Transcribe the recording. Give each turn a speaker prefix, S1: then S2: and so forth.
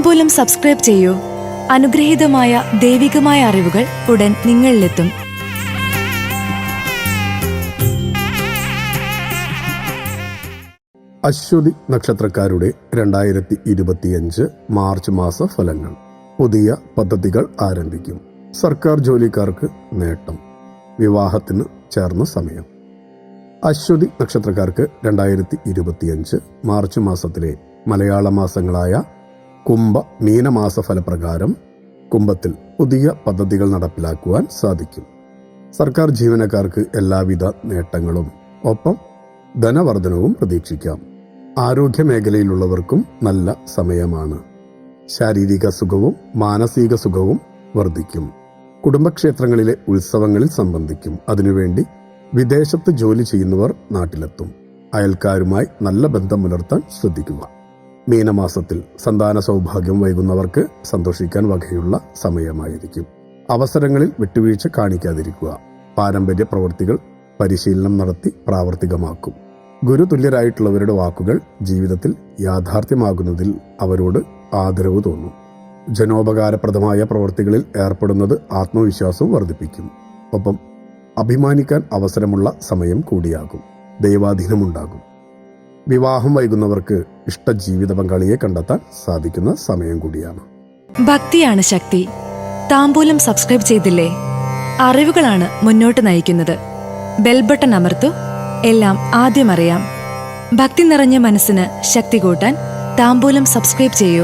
S1: താമ്പൂലം subscribe ചെയ്യൂ. അനുഗ്രഹീതമായ ദൈവികമായ അറിവുകൾ ഉടൻ നിങ്ങളിലെത്തും.
S2: അശ്വതി നക്ഷത്രക്കാരുടെ രണ്ടായിരത്തി ഇരുപത്തിയഞ്ച് മാർച്ച് മാസ ഫലങ്ങൾ. പുതിയ പദ്ധതികൾ ആരംഭിക്കും. സർക്കാർ ജോലിക്കാർക്ക് നേട്ടം. വിവാഹത്തിന് ചേർന്ന സമയം. അശ്വതി നക്ഷത്രക്കാർക്ക് രണ്ടായിരത്തി ഇരുപത്തിയഞ്ച് മാർച്ച് മാസത്തിലെ മലയാള മാസങ്ങളായ കുംഭ മീനമാസ ഫലപ്രകാരം കുംഭത്തിൽ പുതിയ പദ്ധതികൾ നടപ്പിലാക്കുവാൻ സാധിക്കും. സർക്കാർ ജീവനക്കാർക്ക് എല്ലാവിധ നേട്ടങ്ങളും ഒപ്പം ധനവർദ്ധനവും പ്രതീക്ഷിക്കാം. ആരോഗ്യ മേഖലയിലുള്ളവർക്കും നല്ല സമയമാണ്. ശാരീരിക സുഖവും മാനസിക സുഖവും വർദ്ധിക്കും. കുടുംബക്ഷേത്രങ്ങളിലെ ഉത്സവങ്ങളിൽ സംബന്ധിക്കും. അതിനുവേണ്ടി വിദേശത്ത് ജോലി ചെയ്യുന്നവർ നാട്ടിലെത്തും. അയൽക്കാരുമായി നല്ല ബന്ധം പുലർത്താൻ ശ്രദ്ധിക്കുക. മീനമാസത്തിൽ സന്താന സൗഭാഗ്യം വൈകുന്നവർക്ക് സന്തോഷിക്കാൻ വകയുള്ള സമയമായിരിക്കും. അവസരങ്ങളിൽ വിട്ടുവീഴ്ച കാണിക്കാതിരിക്കുക. പാരമ്പര്യ പ്രവൃത്തികൾ പരിശീലനം നടത്തി പ്രാവർത്തികമാക്കും. ഗുരു തുല്യരായിട്ടുള്ളവരുടെ വാക്കുകൾ ജീവിതത്തിൽ യാഥാർത്ഥ്യമാകുന്നതിൽ അവരോട് ആദരവ് തോന്നും. ജനോപകാരപ്രദമായ പ്രവൃത്തികളിൽ ഏർപ്പെടുന്നത് ആത്മവിശ്വാസവും വർദ്ധിപ്പിക്കും. ഒപ്പം അഭിമാനിക്കാൻ അവസരമുള്ള സമയം കൂടിയാകും. ദൈവാധീനമുണ്ടാകും. വിവാഹം വൈകുന്നവർക്ക് ഇഷ്ട ജീവിത പങ്കാളിയെ കണ്ടെത്താൻ സാധിക്കുന്ന സമയം കൂടിയാണ്.
S1: ഭക്തിയാണ് ശക്തി. താമ്പൂലം സബ്സ്ക്രൈബ് ചെയ്തില്ലേ? അറിവുകളാണ് മുന്നോട്ട് നയിക്കുന്നത്. ബെൽബട്ടൺ അമർത്തു എല്ലാം ആദ്യം അറിയാം. ഭക്തി നിറഞ്ഞ മനസ്സിന് ശക്തി കൂട്ടാൻ താമ്പൂലം സബ്സ്ക്രൈബ് ചെയ്യൂ.